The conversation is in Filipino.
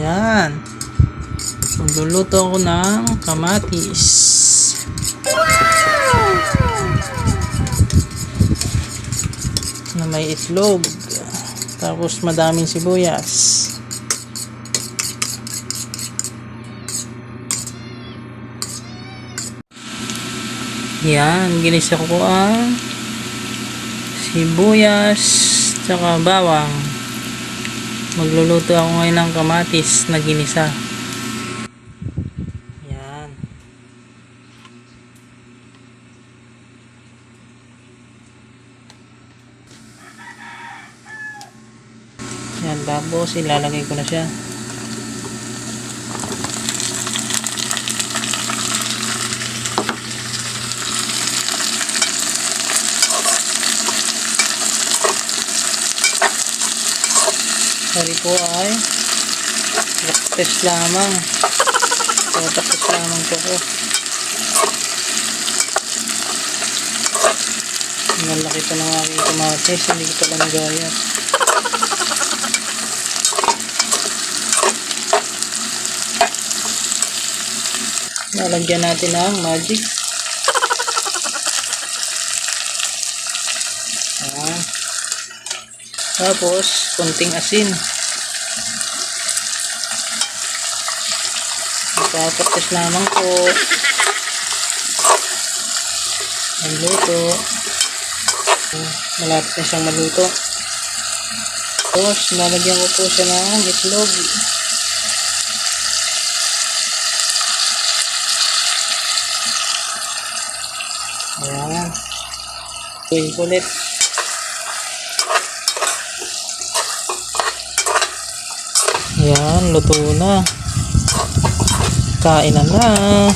Yan. Magluluto ako ng kamatis. Na may itlog. Tapos madaming sibuyas. Yan, ginisa ko ang sibuyas tsaka bawang. Magluluto ako ngayon ng kamatis na ginisa. Yan. Yan, tapos ilalagay ko na siya. Sorry po ay practice lamang. So, practice lamang po ko. Malaki pa ng aking kamatis. Hindi ko pala nagaya. Lalagyan natin ng magic. Ayan. Tapos, konting asin. Ipapaktis lamang po. Ang luto. Malapit na siyang maluto. Tapos, lalagyan ko po siya ng itlog. Ayan. Tuwing kulit. Ayan, luto na. Kain na na.